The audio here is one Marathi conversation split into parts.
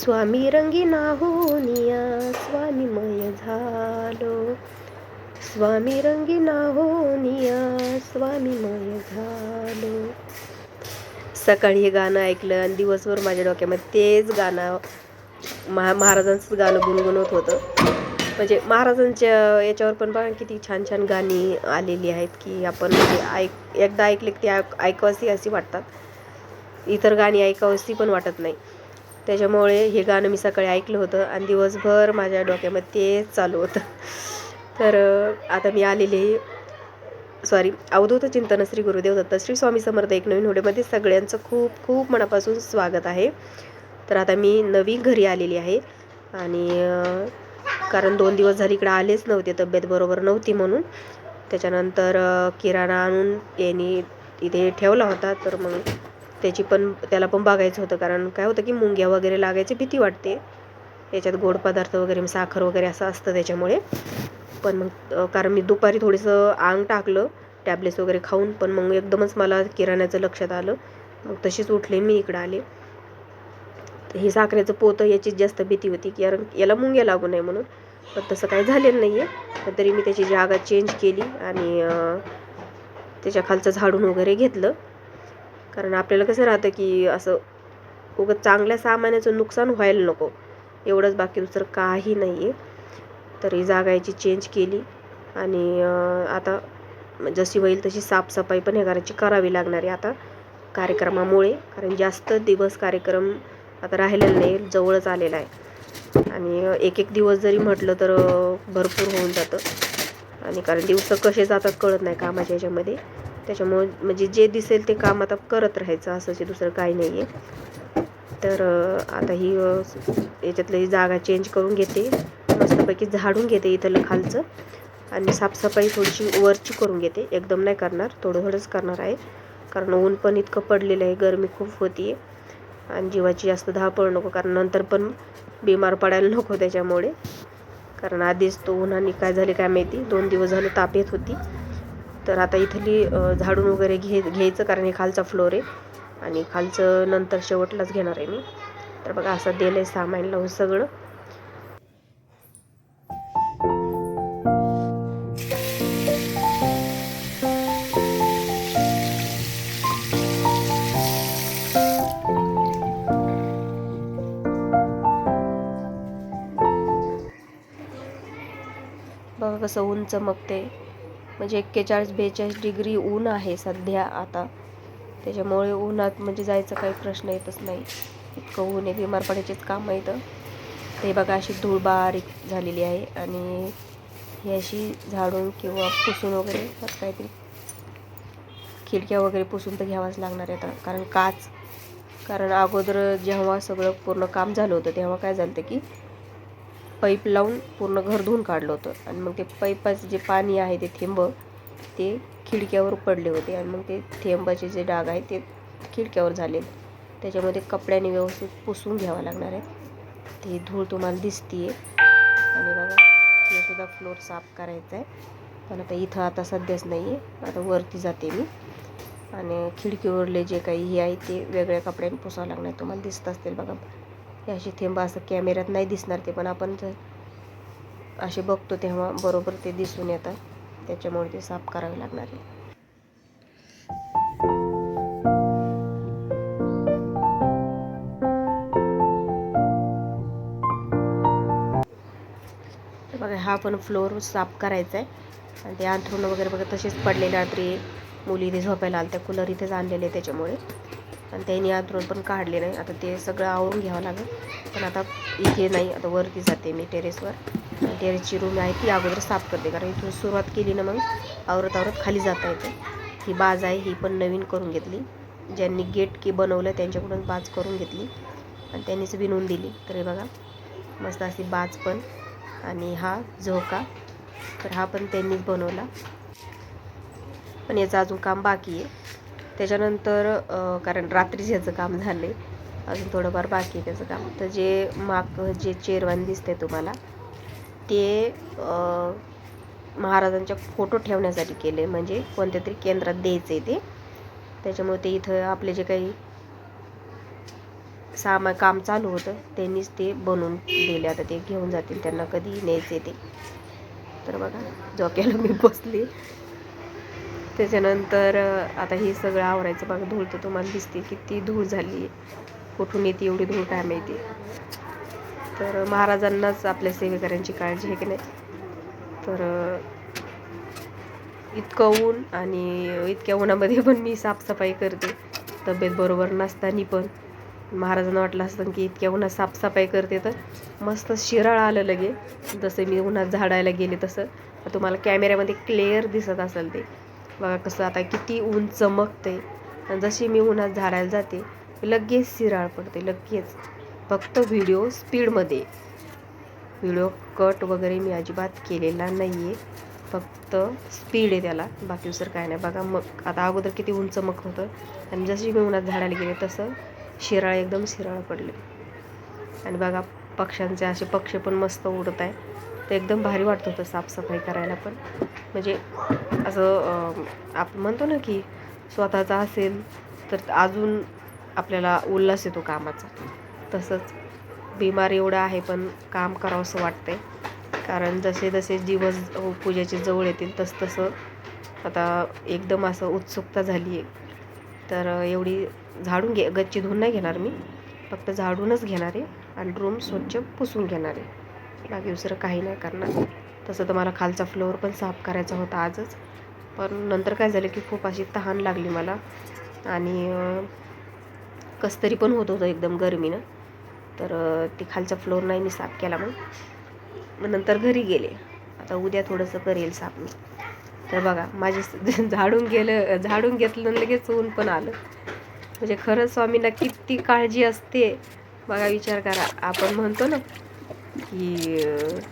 स्वामी रंगीना होनिया स्वामीमय झालो. स्वामी रंगीना होनिया स्वामीमय झालो. सकाळी हे गाणं ऐकलं आणि दिवसभर माझ्या डोक्यामध्ये तेच गाणं महा महाराजांचंच गाणं गुणगुणत होतं. म्हणजे महाराजांच्या याच्यावर पण बघा किती छान छान गाणी आलेली आहेत की आपण म्हणजे ऐक एकदा ऐकले की ते ऐक अशी वाटतात. इतर गाणी ऐकावसी पण वाटत नाही. त्याच्यामुळे हे गाणं मी सकाळी ऐकलं होतं आणि दिवसभर माझ्या डोक्यामध्ये तेच चालू होतं. तर आता मी आलेले सॉरी अवधूत चिंतन श्री गुरुदेव दत्त श्री स्वामी समर्थ एक नवीन व्हिडिओमध्ये सगळ्यांचं खूप खूप मनापासून स्वागत आहे. तर आता मी नवीन घरी आलेली आहे आणि कारण दोन दिवस झाली इकडे आलेच नव्हते तब्येत बरोबर नव्हती म्हणून. त्याच्यानंतर किराणा आणून यांनी इथे ठेवला होता तर मग त्याची पण त्याला पण बघायचं होतं. कारण काय होतं की मुंग्या वगैरे लागायची भीती वाटते. याच्यात गोड पदार्थ वगैरे साखर वगैरे असं असतं त्याच्यामुळे. पण मग कारण मी दुपारी थोडंसं आंग टाकलं टॅबलेट्स वगैरे खाऊन पण मग एकदमच मला किराण्याचं लक्षात आलं. मग तशीच उठले मी इकडं आले. हे साखरेचं पोतं याची जास्त भीती होती की कारण याला मुंग्या लागू नये म्हणून. पण तसं काही झालेलं नाही आहे पण तरी मी त्याची जागा चेंज केली आणि त्याच्या खालचं झाडून वगैरे घेतलं. कारण आपल्याला कसं राहतं की असं उगं चांगल्या सामानाचं नुकसान व्हायला नको. एवढंच बाकी दुसरं काही नाही आहे तरी जागायची जागा याची चेंज केली आणि आता जशी होईल तशी साफसफाई पण ह्या घराची करावी लागणार आहे आता कार्यक्रमामुळे. कारण जास्त दिवस कार्यक्रम आता राहिलेला नाही जवळच आलेला आहे. आणि एक एक दिवस जरी म्हटलं तर भरपूर होऊन जातं. आणि कारण दिवस कसे जातात कळत नाही कामाच्या ह्याच्यामध्ये त्याच्यामुळे म्हणजे जे दिसेल ते काम आता करत राहायचं असं दुसरं काही नाही आहे तर आता ही याच्यातली जागा चेंज करून घेते. मस्तपैकी झाडून घेते इथलं खालचं. आणि साफसफाई थोडीशी वरची करून घेते. एकदम नाही करणार थोडं थोडंच करणार आहे. कारण ऊन पण इतकं पडलेलं आहे गरमी खूप होती. आहे आणि जीवाची जास्त धावपळ नको कारण नंतर पण बिमार पडायला नको त्याच्यामुळे. कारण आधीच तो उन्हाने काय झाले काय माहिती? दोन दिवस झाले ताप येत होती. तर आता इथली झाडून वगैरे घे घ्यायचं कारण हे खालचा फ्लोर आहे. आणि खालचं नंतर शेवटलाच घेणार आहे मी. तर बघा असं दिलं आहे सामान लावून हो सगळं. बघा कसं उंच मग ते म्हणजे एक्केचाळीस बेचाळीस डिग्री ऊन आहे सध्या आता. त्याच्यामुळे उन्हात म्हणजे जायचं काही प्रश्न येतच नाही. इतकं ऊन आहे बिमार पडायचेच काम येतं ते बघा अशी धूळ बारीक झालेली आहे आणि ही अशी झाडून किंवा पुसून वगैरे असं काहीतरी खिडक्या वगैरे पुसून तर घ्यावाच लागणार आहे आता. कारण काच कारण अगोदर जेव्हा सगळं पूर्ण काम झालं होतं तेव्हा काय झालं होतं की पाईप लावून पूर्ण घर धुवून काढलं होतं. आणि मग ते पाईपाचं जे पाणी आहे ते थेंब ते खिडक्यावर पडले होते. आणि मग ते थेंबाचे जे डाग आहे ते खिडक्यावर झाले. त्याच्यामध्ये कपड्याने व्यवस्थित पुसून घ्यावं लागणार आहे. ती धूळ तुम्हाला दिसते आणि बघा हे सुद्धा फ्लोर साफ करायचा आहे. पण आता इथं आता सध्याच नाही आहे आता वरती जाते मी. आणि खिडकीवरले जे काही हे आहे ते वेगळ्या कपड्याने पुसावं लागणार. तुम्हाला दिसत असतील बघा. हे असे थेंब असं कॅमेऱ्यात नाही दिसणार ते पण आपण जर असे बघतो तेव्हा बरोबर ते दिसून येतात. त्याच्यामुळे ते साफ करावे लागणार आहे. बघा हा पण फ्लोअर साफ करायचा आहे. आणि ते अंथरुण वगैरे बघा तसेच पडलेले रात्री मुली इथे झोपायला आल्या त्या कूलर इथेच आणलेले त्याच्यामुळे. आणि त्यांनी आतरून पण काढले नाही. आता ते सगळं आवरून घ्यावं लागेल. पण आता इथे नाही आता वरती जाते मी टेरेसवर टेरेसची रूम आहे ती अगोदर साफ करते. कारण इथून सुरुवात केली ना मग आवरत आवरत खाली जाता येते. ही बाज आहे ही पण नवीन करून घेतली. ज्यांनी गेट की बनवलं त्यांच्याकडून बाज करून घेतली. आणि त्यांनीच विणून दिली. तर हे बघा मस्त अशी बाज पण आणि हा झोका. तर हा पण त्यांनीच बनवला. पण याचं अजून काम बाकी आहे. त्याच्यानंतर कारण रात्रीच ह्याचं काम झालं आहे अजून थोडंफार बाकी आहे त्याचं काम. तर जे माग जे चेरवान दिसते तुम्हाला ते महाराजांच्या फोटो ठेवण्यासाठी केले. म्हणजे कोणत्या तरी केंद्रात द्यायचं आहे ते. त्याच्यामुळे ते इथं आपले जे काही सामा काम चालू होतं त्यांनीच ते बनवून दिले. आता ते घेऊन जातील त्यांना कधी न्यायचे ते. तर बघा जॉकेला मी बसली. त्याच्यानंतर आता हे सगळं आवरायचं बघा धूळ तर तुम्हाला दिसते किती धूळ झाली कुठून येते एवढी धूळ काय माहिती. तर महाराजांनाच आपल्या सेवेकऱ्यांची काळजी आहे की नाही? तर इतकं ऊन आणि इतक्या उन्हामध्ये पण मी साफसफाई करते. तब्येत बरोबर नसताना पण. महाराजांना वाटलं असतं की इतक्या उन्हात साफसफाई करते तर मस्त शिराळ आलं लगे. जसं मी उन्हात झाडायला गेले तसं. तुम्हाला कॅमेऱ्यामध्ये क्लिअर दिसत असेल ते. बघा कसं आता किती ऊन चमकते आणि जशी मी उन्हात झाडायला जाते लगेच शिराळ पडते लगेच. फक्त व्हिडिओ स्पीडमध्ये. व्हिडिओ कट वगैरे मी अजिबात केलेला नाही आहे फक्त स्पीड आहे त्याला. बाकी दुसरं काय नाही. बघा मग आता अगोदर किती ऊन चमकत होतं. आणि जशी मी उन्हात झाडायला गेले तसं शिराळ एकदम शिराळ पडले आणि बघा पक्ष्यांचे असे पक्षी पण मस्त उडत आहे ते एकदम भारी वाटत होतं साफसफाई करायला पण. म्हणजे असं आपण म्हणतो ना की स्वतःचा असेल तर अजून आपल्याला उल्हास येतो कामाचा. तसंच बिमार एवढं आहे पण काम करावंसं वाटतंय. कारण जसे जसे दिवस पूजेचे जवळ येतील तस तसं आता एकदम असं उत्सुकता झाली आहे. तर एवढी झाडून घे गच्ची धुवून नाही घेणार मी. फक्त झाडूनच घेणार आहे आणि रूम स्वच्छ पुसून घेणार आहे. बाकी दुसरं काही नाही करणार. तसं तर मला खालचा फ्लोअर पण साफ करायचा होता आजच. पण नंतर काय झालं की खूप अशी तहान लागली मला. आणि कसतरी पण होत होतं एकदम गरमीनं. तर ते खालचा फ्लोअर नाही मी साफ केला मग. मग नंतर घरी गेले. आता उद्या थोडंसं करेल साफ मी. तर बघा माझे झाडून गेलं झाडून घेतलं लगेच ऊन पण आलं. म्हणजे खरंच स्वामींना किती काळजी असते. बघा विचार करा. आपण म्हणतो ना की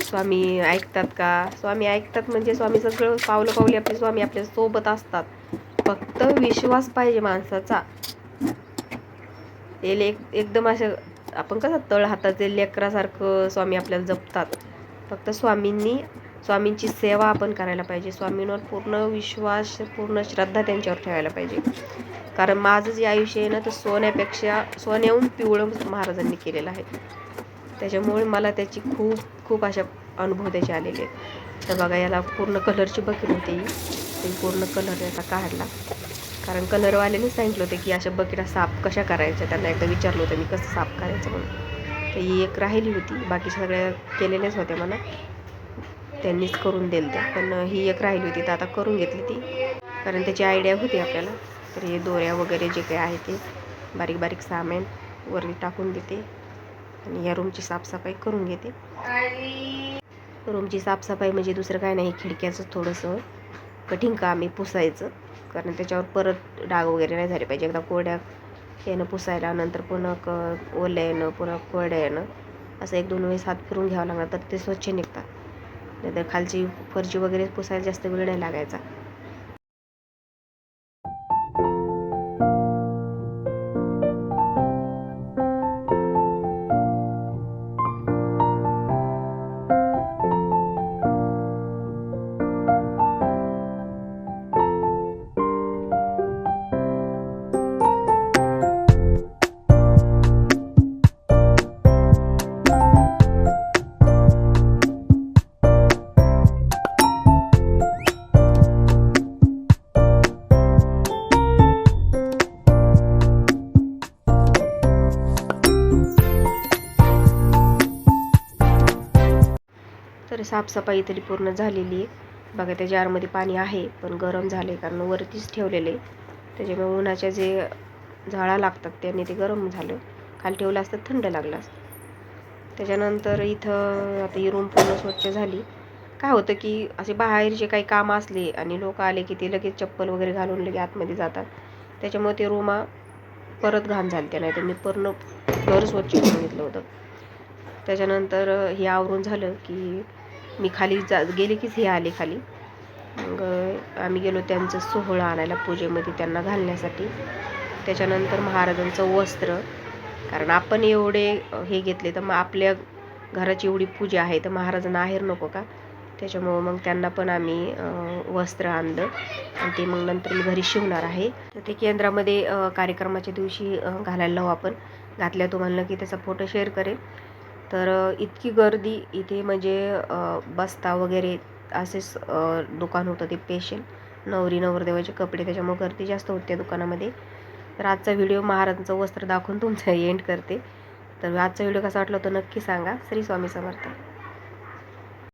स्वामी ऐकतात का? स्वामी ऐकतात म्हणजे स्वामी सगळं पावलं पावली आपले स्वामी आपल्यासोबत असतात. फक्त विश्वास पाहिजे माणसाचा. ते लेक एकदम असं आपण कसं तळ हाताचे लेकरासारखं स्वामी आपल्याला जपतात. फक्त स्वामींनी स्वामींची सेवा आपण करायला पाहिजे. स्वामींवर पूर्ण विश्वास पूर्ण श्रद्धा त्यांच्यावर ठेवायला पाहिजे. कारण माझं जे आयुष्य आहे ना तर सोन्यापेक्षा सोन्याहून पिवळं महाराजांनी केलेलं आहे. त्याच्यामुळे मला त्याची खूप खूप अशा अनुभव त्याचे आलेले आहेत. तर बघा याला पूर्ण कलरची बकेट होती ते पूर्ण कलर याचा काढला. कारण कलरवाल्याने सांगितलं होतं की अशा बकेटा साफ कशा करायच्या? त्यांना एकदा विचारलं होतं मी कसं साफ करायचं? म्हणून. तर ही एक राहिली होती. बाकी सगळ्या केलेल्याच होत्या मला त्यांनीच करून दिलं त्या पण ही एक राहिली होती. तर आता करून घेतली ती. कारण त्याची आयडिया होती आपल्याला. तर हे दोऱ्या वगैरे जे काही आहे ते बारीक बारीक सामान वरती टाकून देते. आणि या रूमची साफसफाई करून घेते. रूमची साफसफाई म्हणजे दुसरं काय नाही खिडक्याचं थोडंसं कठीण काम आहे पुसायचं. कारण त्याच्यावर परत डाग वगैरे नाही झाले पाहिजे. एकदा कोरड्या येणं पुसायला नंतर पुन्हा क ओल्या येणं पुन्हा कोरड्या येणं असं एक दोन वेळेस हात फिरून घ्यावं लागणार तर ते स्वच्छ निघतात. नाहीतर खालची फरची वगैरे पुसायला जास्त वेळ नाही लागायचा. तर साफसफाई तरी पूर्ण झालेली आहे. बघा त्या जारमध्ये पाणी आहे पण गरम झाले कारण वरतीच ठेवलेले आहे. त्याच्यामुळे उन्हाच्या जे झाळा लागतात त्याने ते गरम झालं. खाली ठेवलं असतं थंड लागलं असतं. त्याच्यानंतर इथं आता ही रूम पूर्ण स्वच्छ झाली. काय होतं की असे बाहेरचे काही काम असले आणि लोक आले की ते लगेच चप्पल वगैरे घालून लगे आतमध्ये जातात. त्याच्यामुळे ते रूमा परत घाण झाली. त्या नाही तर मी पूर्ण घर स्वच्छ करून घेतलं होतं. त्याच्यानंतर हे आवरून झालं की मी खाली जा गेले कीच हे आले खाली. मग आम्ही गेलो त्यांचं सोहळं आणायला पूजेमध्ये त्यांना घालण्यासाठी. त्याच्यानंतर महाराजांचं वस्त्र. कारण आपण एवढे हे घेतले तर मग आपल्या घराची एवढी पूजा आहे तर महाराजांना आहेर नको का? त्याच्यामुळं मग त्यांना पण आम्ही वस्त्र आणलं. आणि ते मग नंतर मी घरी शिवणार आहे. तर ते केंद्रामध्ये कार्यक्रमाच्या दिवशी घालायला लावू आपण. घातल्या तुम्हाला की त्याचा फोटो शेअर करेल तर इतकी गर्दी इथे म्हणजे बस्ता वगैरे असेच दुकान होतं ते पेशल. नवरी नवरदेवाचे कपडे त्याच्यामुळे गर्दी जास्त होते त्या दुकानामध्ये. तर आजचा व्हिडिओ महाराजांचं वस्त्र दाखवून तुमचा एंड करते. तर आजचा व्हिडिओ कसा वाटला तो नक्की सांगा. श्री स्वामी समर्थ.